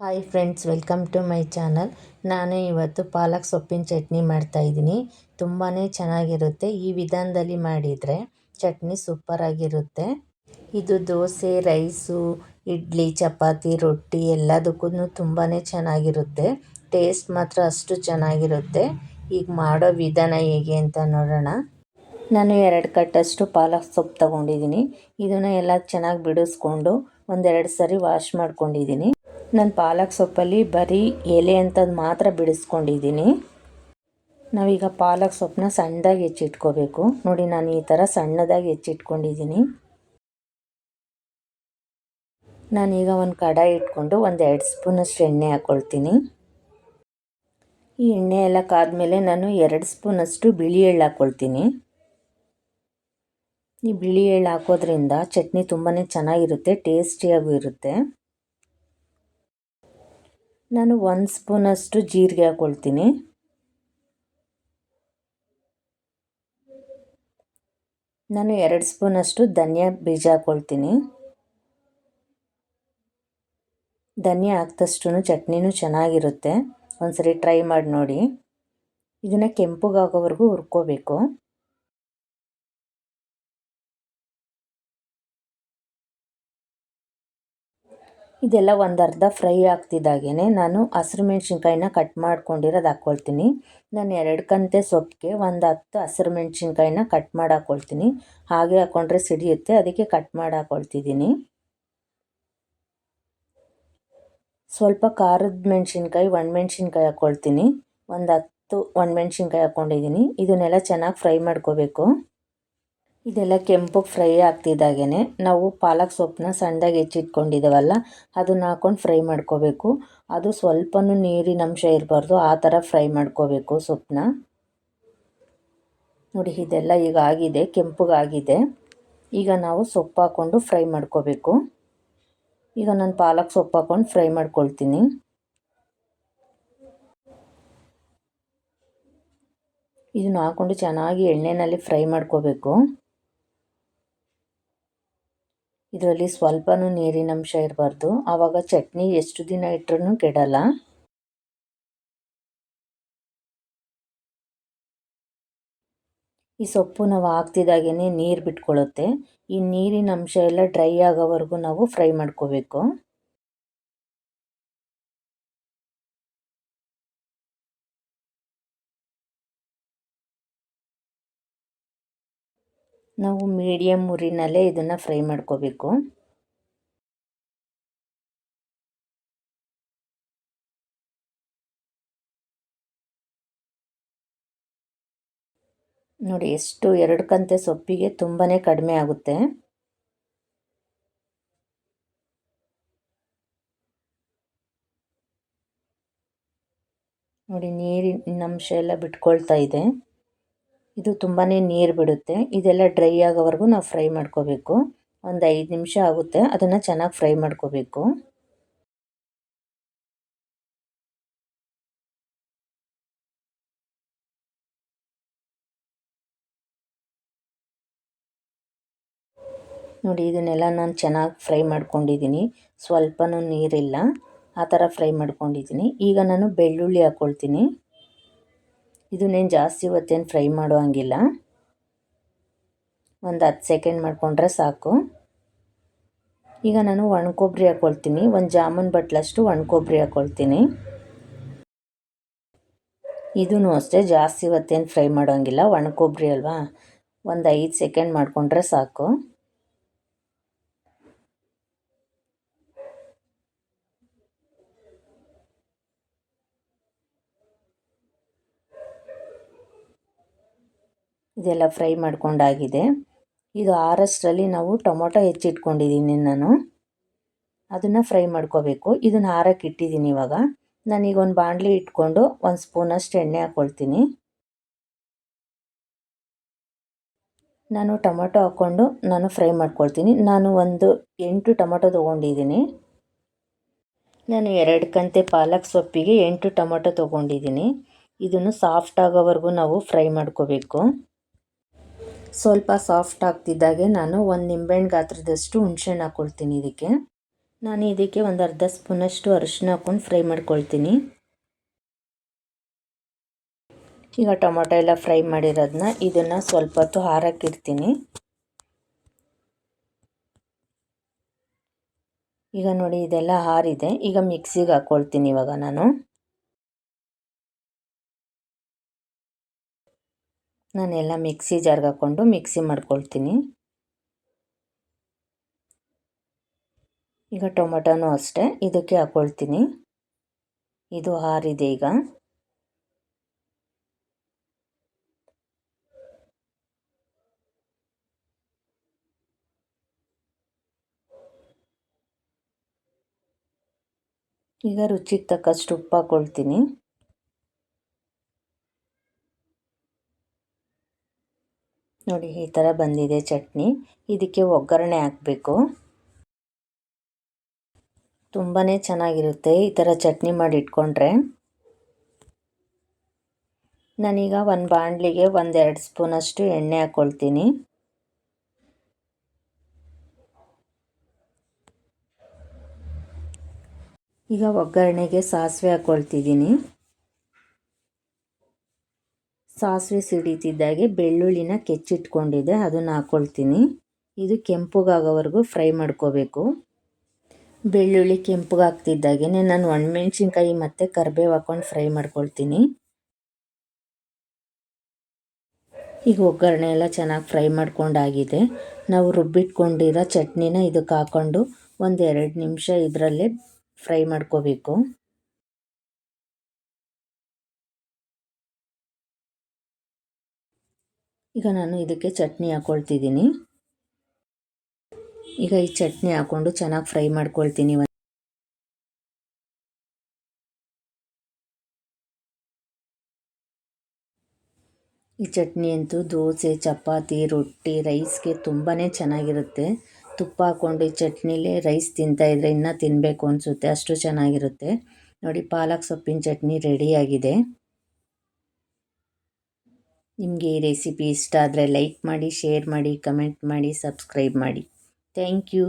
Hi friends welcome to my channel ನಾನು ಇವತ್ತು ಪಾಲಕ್ ಸೊಪ್ಪಿನ ಚಟ್ನಿ ಮಾಡ್ತಾಯಿದ್ದೀನಿ ತುಂಬಾ ಚೆನ್ನಾಗಿರುತ್ತೆ. ಈ ವಿಧಾನದಲ್ಲಿ ಮಾಡಿದರೆ ಚಟ್ನಿ ಸೂಪರಾಗಿರುತ್ತೆ ಇದು ದೋಸೆ, ರೈಸು, ಇಡ್ಲಿ, ಚಪಾತಿ, ರೊಟ್ಟಿ ಎಲ್ಲದಕ್ಕೂ ತುಂಬಾ ಚೆನ್ನಾಗಿರುತ್ತೆ. ಟೇಸ್ಟ್ ಮಾತ್ರ ಅಷ್ಟು ಚೆನ್ನಾಗಿರುತ್ತೆ. ಈಗ ಮಾಡೋ ವಿಧಾನ ಹೇಗೆ ಅಂತ ನೋಡೋಣ. ನಾನು ಎರಡು ಕಟ್ಟಷ್ಟು ಪಾಲಕ್ ಸೊಪ್ಪು ತೊಗೊಂಡಿದ್ದೀನಿ. ಇದನ್ನು ಎಲ್ಲ ಚೆನ್ನಾಗಿ ಬಿಡಿಸ್ಕೊಂಡು ಒಂದೆರಡು ಸರಿ ವಾಶ್ ಮಾಡ್ಕೊಂಡಿದ್ದೀನಿ. ನಾನು ಪಾಲಕ್ ಸೊಪ್ಪಲ್ಲಿ ಬರೀ ಎಲೆ ಅಂತದ್ದು ಮಾತ್ರ ಬಿಡಿಸ್ಕೊಂಡಿದ್ದೀನಿ. ನಾವೀಗ ಪಾಲಕ್ ಸೊಪ್ಪನ್ನ ಸಣ್ಣದಾಗಿ ಹೆಚ್ಚಿಟ್ಕೋಬೇಕು. ನೋಡಿ, ನಾನು ಈ ಥರ ಸಣ್ಣದಾಗಿ ಹೆಚ್ಚಿಟ್ಕೊಂಡಿದ್ದೀನಿ. ನಾನೀಗ ಒಂದು ಕಡಾಯಿ ಇಟ್ಕೊಂಡು ಒಂದು ಎರಡು ಸ್ಪೂನಷ್ಟು ಎಣ್ಣೆ ಹಾಕ್ಕೊಳ್ತೀನಿ ಈ ಎಣ್ಣೆ ಎಲ್ಲ ಕಾದ್ಮೇಲೆ ನಾನು ಎರಡು ಸ್ಪೂನಷ್ಟು ಬಿಳಿ ಎಳ್ಳು ಹಾಕ್ಕೊಳ್ತೀನಿ ಈ ಬಿಳಿ ಎಳ್ಳು ಹಾಕೋದ್ರಿಂದ ಚಟ್ನಿ ತುಂಬಾ ಚೆನ್ನಾಗಿರುತ್ತೆ, ಟೇಸ್ಟಿಯಾಗೂ ಇರುತ್ತೆ. ನಾನು ಒಂದು ಸ್ಪೂನಷ್ಟು ಜೀರಿಗೆ ಹಾಕ್ಕೊಳ್ತೀನಿ ನಾನು ಎರಡು ಸ್ಪೂನಷ್ಟು ಧನಿಯಾ ಬೀಜ ಹಾಕ್ಕೊಳ್ತೀನಿ ಧನಿಯಾ ಹಾಕ್ದಷ್ಟು ಚಟ್ನಿನೂ ಚೆನ್ನಾಗಿರುತ್ತೆ. ಒಂದ್ಸರಿ ಟ್ರೈ ಮಾಡಿ ನೋಡಿ. ಇದನ್ನು ಕೆಂಪುಗಾಗೋವರೆಗೂ ಹುರ್ಕೋಬೇಕು. ಇದೆಲ್ಲ ಒಂದು ಅರ್ಧ ಫ್ರೈ ಆಗ್ತಿದ್ದಾಗೇ ನಾನು ಹಸಿರು ಮೆಣಸಿನ್ಕಾಯಿನ ಕಟ್ ಮಾಡ್ಕೊಂಡಿರೋದು ಹಾಕ್ಕೊಳ್ತೀನಿ ನಾನು ಎರಡು ಕಂತೆ ಸೊಪ್ಪಿಗೆ ಒಂದು ಹತ್ತು ಹಸಿರು ಮೆಣಸಿನ್ಕಾಯಿನ ಕಟ್ ಮಾಡಿ ಹಾಕ್ಕೊಳ್ತೀನಿ ಹಾಗೆ ಹಾಕ್ಕೊಂಡ್ರೆ ಸಿಡಿಯುತ್ತೆ, ಅದಕ್ಕೆ ಕಟ್ ಮಾಡಿ ಹಾಕ್ಕೊಳ್ತಿದ್ದೀನಿ ಸ್ವಲ್ಪ ಖಾರದ ಮೆಣಸಿನ್ಕಾಯಿ ಒಣಮೆಣ್ಸಿನ್ಕಾಯಿ ಹಾಕ್ಕೊಳ್ತೀನಿ ಒಂದು ಹತ್ತು ಒಣಮೆಣ್ಸಿನ್ಕಾಯಿ ಹಾಕ್ಕೊಂಡಿದ್ದೀನಿ ಇದನ್ನೆಲ್ಲ ಚೆನ್ನಾಗಿ ಫ್ರೈ ಮಾಡ್ಕೋಬೇಕು. ಇದೆಲ್ಲ ಕೆಂಪಗೆ ಫ್ರೈ ಆಗ್ತಿದ್ದಾಗೇ ನಾವು ಪಾಲಕ್ ಸೊಪ್ಪನ್ನ ಸಣ್ಣದಾಗಿ ಹೆಚ್ಚಿಟ್ಕೊಂಡಿದ್ದೇವಲ್ಲ, ಅದನ್ನ ಹಾಕ್ಕೊಂಡು ಫ್ರೈ ಮಾಡ್ಕೋಬೇಕು. ಅದು ಸ್ವಲ್ಪನೂ ನೀರಿನ ಅಂಶ ಇರಬಾರ್ದು, ಆ ಥರ ಫ್ರೈ ಮಾಡ್ಕೋಬೇಕು ಸೊಪ್ಪನ್ನ. ನೋಡಿ, ಇದೆಲ್ಲ ಈಗ ಆಗಿದೆ ಕೆಂಪಗಾಗಿದೆ ಈಗ ನಾವು ಸೊಪ್ಪು ಹಾಕ್ಕೊಂಡು ಫ್ರೈ ಮಾಡ್ಕೋಬೇಕು. ಈಗ ನಾನು ಪಾಲಕ್ ಸೊಪ್ಪು ಹಾಕ್ಕೊಂಡು ಫ್ರೈ ಮಾಡ್ಕೊಳ್ತೀನಿ. ಇದನ್ನು ಹಾಕ್ಕೊಂಡು ಚೆನ್ನಾಗಿ ಎಣ್ಣೆಯಲ್ಲಿ ಫ್ರೈ ಮಾಡ್ಕೋಬೇಕು. ಇದರಲ್ಲಿ ಸ್ವಲ್ಪನೂ ನೀರಿನ ಅಂಶ ಇರಬಾರ್ದು. ಆವಾಗ ಚಟ್ನಿ ಎಷ್ಟು ದಿನ ಇಟ್ಟರೂ ಕೆಡಲ್ಲ. ಈ ಸೊಪ್ಪು ನಾವು ಹಾಕ್ತಿದ್ದಾಗೇ ನೀರು ಬಿಟ್ಕೊಳ್ಳುತ್ತೆ ಈ ನೀರಿನ ಅಂಶ ಎಲ್ಲ ಡ್ರೈ ಆಗೋವರೆಗೂ ನಾವು ಫ್ರೈ ಮಾಡ್ಕೋಬೇಕು. ನಾವು ಮೀಡಿಯಮ್ ಉರಿನಲ್ಲೇ ಇದನ್ನು ಫ್ರೈ ಮಾಡ್ಕೋಬೇಕು. ನೋಡಿ, ಎಷ್ಟು ಎರಡು ಕಂತೆ ಸೊಪ್ಪಿಗೆ ತುಂಬಾ ಕಡಿಮೆ ಆಗುತ್ತೆ. ನೋಡಿ, ನೀರಿನ ಅಂಶ ಎಲ್ಲ ಬಿಟ್ಕೊಳ್ತಾ ಇದೆ. ಇದು ತುಂಬಾ ನೀರು ಬಿಡುತ್ತೆ. ಇದೆಲ್ಲ ಡ್ರೈ ಆಗೋವರೆಗೂ ನಾವು ಫ್ರೈ ಮಾಡ್ಕೋಬೇಕು. ಒಂದು ಐದು ನಿಮಿಷ ಆಗುತ್ತೆ. ಅದನ್ನು ಚೆನ್ನಾಗಿ ಫ್ರೈ ಮಾಡ್ಕೋಬೇಕು. ನೋಡಿ, ಇದನ್ನೆಲ್ಲ ನಾನು ಚೆನ್ನಾಗಿ ಫ್ರೈ ಮಾಡ್ಕೊಂಡಿದ್ದೀನಿ. ಸ್ವಲ್ಪನೂ ನೀರಿಲ್ಲ. ಆ ಥರ ಫ್ರೈ ಮಾಡ್ಕೊಂಡಿದ್ದೀನಿ. ಈಗ ನಾನು ಬೆಳ್ಳುಳ್ಳಿ ಹಾಕ್ಕೊಳ್ತೀನಿ ಇದನ್ನೇನು ಜಾಸ್ತಿ ಹೊತ್ತೇನು ಫ್ರೈ ಮಾಡೋ ಹಂಗಿಲ್ಲ. ಒಂದು ಹತ್ತು ಸೆಕೆಂಡ್ ಮಾಡಿಕೊಂಡ್ರೆ ಸಾಕು. ಈಗ ನಾನು ಒಣಕೊಬ್ಬರಿ ಹಾಕ್ಕೊಳ್ತೀನಿ ಒಂದು ಜಾಮೂನ್ ಬಟ್ಲಷ್ಟು ಒಣಕೊಬ್ಬರಿ ಹಾಕ್ಕೊಳ್ತೀನಿ ಇದೂ ಅಷ್ಟೇ, ಜಾಸ್ತಿ ಹೊತ್ತೇನು ಫ್ರೈ ಮಾಡೋಂಗಿಲ್ಲ ಒಣಕೊಬ್ಬರಿ ಅಲ್ವಾ? ಒಂದು ಐದು ಸೆಕೆಂಡ್ ಮಾಡಿಕೊಂಡ್ರೆ ಸಾಕು. ಇದೆಲ್ಲ ಫ್ರೈ ಮಾಡ್ಕೊಂಡಾಗಿದೆ. ಇದು ಆರಷ್ಟರಲ್ಲಿ ನಾವು ಟೊಮೊಟೊ ಹೆಚ್ಚಿಟ್ಕೊಂಡಿದ್ದೀನಿ ನಾನು. ಅದನ್ನು ಫ್ರೈ ಮಾಡ್ಕೋಬೇಕು. ಇದನ್ನು ಆರಕ್ಕೆ ಇಟ್ಟಿದ್ದೀನಿ ಇವಾಗ. ನಾನೀಗ ಒಂದು ಬಾಣಲಿ ಇಟ್ಕೊಂಡು ಒಂದು ಸ್ಪೂನಷ್ಟು ಎಣ್ಣೆ ಹಾಕ್ಕೊಳ್ತೀನಿ ನಾನು ಟೊಮೊಟೊ ಹಾಕ್ಕೊಂಡು ನಾನು ಫ್ರೈ ಮಾಡ್ಕೊಳ್ತೀನಿ. ನಾನು ಒಂದು ಎಂಟು ಟೊಮೊಟೊ ತೊಗೊಂಡಿದ್ದೀನಿ. ನಾನು ಎರಡು ಕಂತೆ ಪಾಲಕ್ ಸೊಪ್ಪಿಗೆ ಎಂಟು ಟೊಮೊಟೊ ತೊಗೊಂಡಿದ್ದೀನಿ. ಇದನ್ನು ಸಾಫ್ಟ್ ಆಗೋವರೆಗೂ ನಾವು ಫ್ರೈ ಮಾಡ್ಕೋಬೇಕು. ಸ್ವಲ್ಪ ಸಾಫ್ಟ್ ಆಗ್ತಿದ್ದಾಗೆ ನಾನು ಒಂದು ನಿಂಬೆಹಣ್ಣು ಗಾತ್ರದಷ್ಟು ಹುಣ್ಸೆಹಣ್ಣು ಹಾಕ್ಕೊಳ್ತೀನಿ ಇದಕ್ಕೆ. ನಾನು ಇದಕ್ಕೆ ಒಂದು ಅರ್ಧ ಸ್ಪೂನಷ್ಟು ಅರಿಶಿನ ಹಾಕ್ಕೊಂಡು ಫ್ರೈ ಮಾಡ್ಕೊಳ್ತೀನಿ. ಈಗ ಟೊಮೊಟೊ ಎಲ್ಲ ಫ್ರೈ ಮಾಡಿರೋದನ್ನ ಇದನ್ನು ಸ್ವಲ್ಪ ಹೊತ್ತು ಹಾರಕ್ಕಿಡ್ತೀನಿ ಈಗ ನೋಡಿ ಇದೆಲ್ಲ ಹಾರಿದೆ. ಈಗ ಮಿಕ್ಸಿಗೆ ಹಾಕ್ಕೊಳ್ತೀನಿ ಇವಾಗ ನಾನು. ನಾನೆಲ್ಲ ಮಿಕ್ಸಿ ಜಾರ್ಗೆ ಹಾಕ್ಕೊಂಡು ಮಿಕ್ಸಿ ಮಾಡ್ಕೊಳ್ತೀನಿ. ಈಗ ಟೊಮೆಟೋನೂ ಅಷ್ಟೇ, ಇದಕ್ಕೆ ಹಾಕ್ಕೊಳ್ತೀನಿ ಇದು ಹಾರಿದೆ ಈಗ. ಈಗ ರುಚಿಗೆ ತಕ್ಕಷ್ಟು ಉಪ್ಪು ಹಾಕ್ಕೊಳ್ತೀನಿ ನೋಡಿ, ಈ ಥರ ಬಂದಿದೆ ಚಟ್ನಿ. ಇದಕ್ಕೆ ಒಗ್ಗರಣೆ ಹಾಕಬೇಕು. ತುಂಬಾ ಚೆನ್ನಾಗಿರುತ್ತೆ ಈ ಥರ ಚಟ್ನಿ ಮಾಡಿ ಇಟ್ಕೊಂಡ್ರೆ. ನಾನೀಗ ಒಂದು ಬಾಣಲಿಗೆ ಒಂದೆರಡು ಸ್ಪೂನಷ್ಟು ಎಣ್ಣೆ ಹಾಕ್ಕೊಳ್ತೀನಿ ಈಗ ಒಗ್ಗರಣೆಗೆ ಸಾಸಿವೆ ಹಾಕ್ಕೊಳ್ತಿದ್ದೀನಿ ಸಾಸಿವೆ ಸಿಡಿತಿದ್ದಾಗೆ ಬೆಳ್ಳುಳ್ಳಿನ ಕೆಚ್ಚಿಟ್ಕೊಂಡಿದ್ದೆ, ಅದನ್ನು ಹಾಕ್ಕೊಳ್ತೀನಿ ಇದು ಕೆಂಪುಗಾಗೋವರೆಗೂ ಫ್ರೈ ಮಾಡ್ಕೋಬೇಕು. ಬೆಳ್ಳುಳ್ಳಿ ಕೆಂಪುಗಾಗ್ತಿದ್ದಾಗೆ ನಾನು ಒಣಮೆಣ್ಸಿನ್ಕಾಯಿ ಮತ್ತು ಕರಿಬೇವು ಹಾಕ್ಕೊಂಡು ಫ್ರೈ ಮಾಡ್ಕೊಳ್ತೀನಿ. ಈಗ ಒಗ್ಗರಣೆ ಎಲ್ಲ ಚೆನ್ನಾಗಿ ಫ್ರೈ ಮಾಡ್ಕೊಂಡಾಗಿದೆ. ನಾವು ರುಬ್ಬಿಟ್ಕೊಂಡಿರೋ ಚಟ್ನಿನ ಇದಕ್ಕೆ ಹಾಕ್ಕೊಂಡು ಒಂದು ಎರಡು ನಿಮಿಷ ಇದರಲ್ಲೇ ಫ್ರೈ ಮಾಡ್ಕೋಬೇಕು. ಈಗ ನಾನು ಇದಕ್ಕೆ ಚಟ್ನಿ ಹಾಕ್ಕೊಳ್ತಿದ್ದೀನಿ ಈಗ ಈ ಚಟ್ನಿ ಹಾಕ್ಕೊಂಡು ಚೆನ್ನಾಗಿ ಫ್ರೈ ಮಾಡ್ಕೊಳ್ತೀನಿ ಈ ಚಟ್ನಿ ಅಂತೂ ದೋಸೆ, ಚಪಾತಿ, ರೊಟ್ಟಿ, ರೈಸ್ಗೆ ತುಂಬಾ ಚೆನ್ನಾಗಿರುತ್ತೆ. ತುಪ್ಪ ಹಾಕ್ಕೊಂಡು ಈ ಚಟ್ನಿಲೇ ರೈಸ್ ತಿಂತಾಯಿದ್ರೆ ಇನ್ನೂ ತಿನ್ನಬೇಕು ಅನಿಸುತ್ತೆ, ಅಷ್ಟು ಚೆನ್ನಾಗಿರುತ್ತೆ. ನೋಡಿ, ಪಾಲಕ್ ಸೊಪ್ಪಿನ ಚಟ್ನಿ ರೆಡಿಯಾಗಿದೆ ನಿಮಗೆ ಈ ರೆಸಿಪಿ ಇಷ್ಟ ಆದರೆ ಲೈಕ್ ಮಾಡಿ ಶೇರ್ ಮಾಡಿ ಕಮೆಂಟ್ ಮಾಡಿ ಸಬ್ಸ್ಕ್ರೈಬ್ ಮಾಡಿ. Thank you